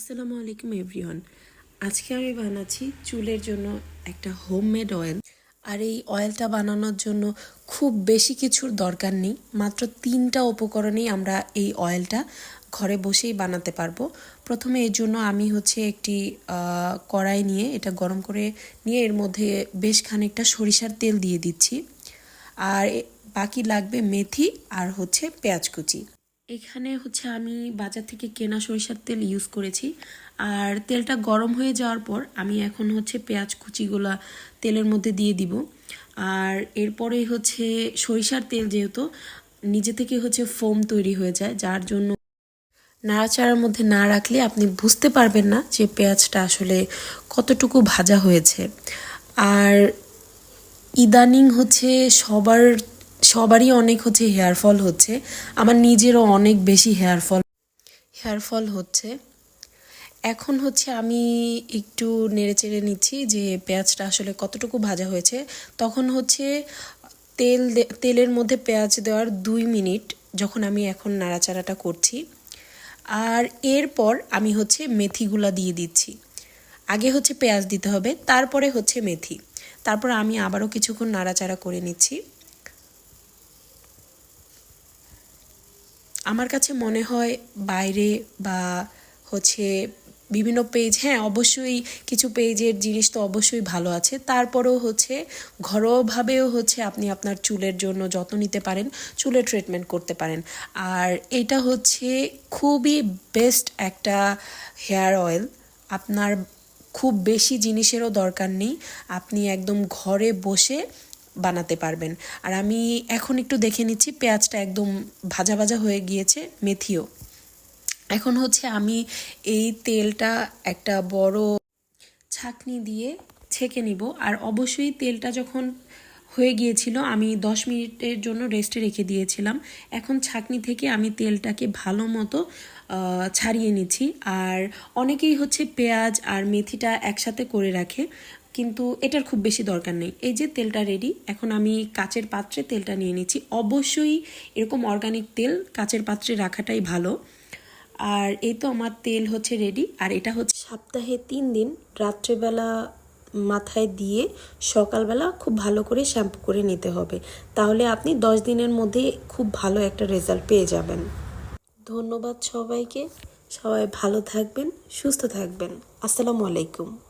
আসসালামু আলাইকুম এভরিওয়ান। আজকে আমি বানাচ্ছি চুলের জন্য একটা হোমমেড অয়েল। আর এই অয়েলটা বানানোর জন্য খুব বেশি কিছুর দরকার নেই, মাত্র তিনটা উপকরণেই আমরা এই অয়েলটা ঘরে বসেই বানাতে পারব। প্রথমে এর জন্য আমি হচ্ছে একটি কড়াই নিয়ে এটা গরম করে নিয়ে এর মধ্যে বেশ খানিকটা সরিষার তেল দিয়ে দিচ্ছি। আর বাকি লাগবে মেথি আর হচ্ছে পেঁয়াজ কুচি। এখানে হচ্ছে আমি বাজার থেকে কেনা সরিষার তেল ইউজ করেছি। আর তেলটা গরম হয়ে যাওয়ার পর আমি এখন হচ্ছে পেঁয়াজ কুচিগুলা তেলের মধ্যে দিয়ে দিব। আর এরপরে হচ্ছে সরিষার তেল যেহেতু নিজে থেকে হচ্ছে ফোম তৈরি হয়ে যায়, যার জন্য নাড়াচাড়ার মধ্যে না রাখলে আপনি বুঝতে পারবেন না যে পেঁয়াজটা আসলে কতটুকু ভাজা হয়েছে। আর ইদানিং হচ্ছে সবার সবারই অনেক হচ্ছে হেয়ার ফল হচ্ছে। আমার নিজেরও অনেক বেশি হেয়ার ফল হেয়ার ফল হচ্ছে। এখন হচ্ছে আমি একটু নেড়ে চেড়ে নিচ্ছি যে পেঁয়াজটা আসলে কতটুকু ভাজা হয়েছে। তখন হচ্ছে তেল তেলের মধ্যে পেঁয়াজ দেওয়ার দুই মিনিট যখন আমি এখন নাড়াচাড়াটা করছি। আর এরপর আমি হচ্ছে মেথিগুলা দিয়ে দিচ্ছি। আগে হচ্ছে পেঁয়াজ দিতে হবে, তারপরে হচ্ছে মেথি। তারপর আমি আবারও কিছুক্ষণ নাড়াচাড়া করে নিচ্ছি। আমার কাছে মনে হয় বাইরে বা হচ্ছে বিভিন্ন পেজ হ্যাঁ অবশ্যই কিছু পেজের জিনিস তো অবশ্যই ভালো আছে। তারপরেও হচ্ছে ঘরোয়াভাবেও হচ্ছে আপনি আপনার চুলের জন্য যত্ন নিতে পারেন, চুলের ট্রিটমেন্ট করতে পারেন। আর এটা হচ্ছে খুবই বেস্ট একটা হেয়ার অয়েল আপনার খুব বেশি জিনিসেরও দরকার নেই। আপনি একদম ঘরে বসে বানাতে পারবেন। আর আমি এখন একটু দেখে নিচ্ছি, পেঁয়াজটা একদম ভাজা ভাজা হয়ে গিয়েছে, মেথিও। এখন হচ্ছে আমি এই তেলটা একটা বড় ছাঁকনি দিয়ে ছেঁকে নিব। আর অবশ্যই তেলটা যখন হয়ে গিয়েছিল, আমি দশ মিনিটের জন্য রেস্টে রেখে দিয়েছিলাম। এখন ছাঁকনি থেকে আমি তেলটাকে ভালো মতো ছাড়িয়ে নিচ্ছি। আর অনেকেই হচ্ছে পেঁয়াজ আর মেথিটা একসাথে করে রাখে, কিন্তু এটার খুব বেশি দরকার নেই। এই যে তেলটা রেডি এখন আমি কাচের পাত্রে তেলটা নিয়ে নিচ্ছি। অবশ্যই এরকম অর্গানিক তেল কাচের পাত্রে রাখাটাই ভালো। আর এই তো আমার তেল হচ্ছে রেডি আর এটা হচ্ছে সপ্তাহে তিন দিন, রাত্রেবেলা মাথায় দিয়ে সকালবেলা খুব ভালো করে শ্যাম্পু করে নিতে হবে। তাহলে আপনি দশ দিনের মধ্যে খুব ভালো একটা রেজাল্ট পেয়ে যাবেন। ধন্যবাদ সবাইকে। সবাই ভালো থাকবেন, সুস্থ থাকবেন। আসসালামু আলাইকুম।